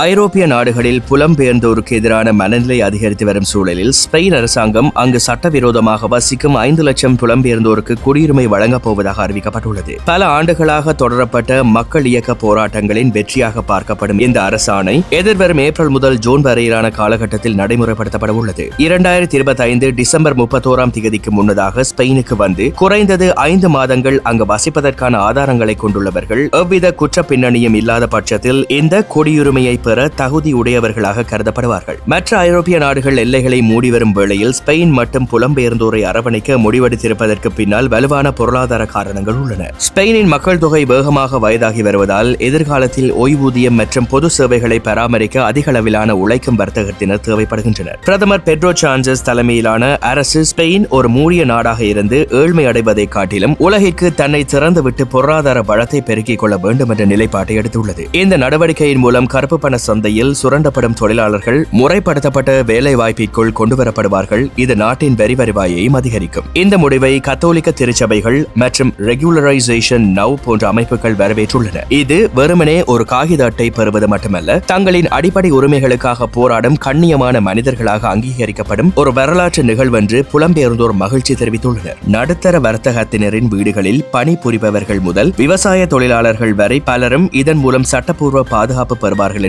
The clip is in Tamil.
ஐரோப்பிய நாடுகளில் புலம்பெயர்ந்தோருக்கு எதிரான மனநிலை அதிகரித்து வரும் சூழலில் ஸ்பெயின் அரசாங்கம் அங்கு சட்டவிரோதமாக வசிக்கும் ஐந்து லட்சம் புலம்பெயர்ந்தோருக்கு குடியுரிமை வழங்கப் போவதாக அறிவிக்கப்பட்டுள்ளது. பல ஆண்டுகளாக தொடரப்பட்ட மக்கள் இயக்க போராட்டங்களின் வெற்றியாக பார்க்கப்படும் இந்த அரசாணை எதிர்வரும் ஏப்ரல் முதல் ஜூன் வரையிலான காலகட்டத்தில் நடைமுறைப்படுத்தப்பட உள்ளது. இரண்டாயிரத்தி இருபத்தி ஐந்து டிசம்பர் முப்பத்தோராம் தேதிக்கு முன்னதாக ஸ்பெயினுக்கு வந்து குறைந்தது ஐந்து மாதங்கள் அங்கு வசிப்பதற்கான ஆதாரங்களை கொண்டுள்ளவர்கள் எவ்வித குற்ற பின்னணியும் இல்லாத பட்சத்தில் இந்த குடியுரிமையை பெற தகுதி உடையவர்களாக கருதப்படுவார்கள். மற்ற ஐரோப்பிய நாடுகள் எல்லைகளை மூடி வரும் வேளையில் ஸ்பெயின் மற்றும் புலம்பெயர்ந்தோரை அரவணைக்க முடிவெடுத்திருப்பதற்கு பின்னால் வலுவான பொருளாதார காரணங்கள் உள்ளன. ஸ்பெயினின் மக்கள் தொகை வேகமாக வயதாகி வருவதால் எதிர்காலத்தில் ஓய்வூதியம் மற்றும் பொது சேவைகளை பராமரிக்க அதிக அளவிலான உழைக்கும் வர்த்தகத்தினர் தேவைப்படுகின்றனர். பிரதமர் பெட்ரோ சான்சஸ் தலைமையிலான அரசு ஸ்பெயின் ஒரு மூடிய நாடாக இருந்து ஏழ்மை அடைவதை காட்டிலும் உலகிற்கு தன்னை திறந்துவிட்டு பொருளாதார வளத்தை பெருக்கிக் கொள்ள வேண்டும் என்ற நிலைப்பாட்டை எடுத்துள்ளது. இந்த நடவடிக்கையின் மூலம் கருப்பு பண சந்தையில் சுரண்டப்படும் தொழிலாளர்கள் முறைப்படுத்தப்பட்ட வேலை வாய்ப்பிற்குள் கொண்டுவரப்படுவார்கள். இது நாட்டின் வரி வருவாயையும் அதிகரிக்கும். இந்த முடிவை கத்தோலிக்க திருச்சபைகள் மற்றும் ரெகுலரைசேஷன் நவ் போன்ற அமைப்புகள் வரவேற்றுள்ளன. இது வெறுமனே ஒரு காகித அட்டை பெறுவது மட்டுமல்ல தங்களின் அடிப்படை உரிமைகளுக்காக போராடும் கண்ணியமான மனிதர்களாக அங்கீகரிக்கப்படும் ஒரு வரலாற்று நிகழ்வென்று புலம்பெயர்ந்தோர் மகிழ்ச்சி தெரிவித்துள்ளனர். நடுத்தர வர்த்தகத்தினரின் வீடுகளில் பணிபுரிபவர்கள் முதல் விவசாய தொழிலாளர்கள் வரை பலரும் இதன் மூலம் சட்டப்பூர்வ பாதுகாப்பு பெறுவார்கள்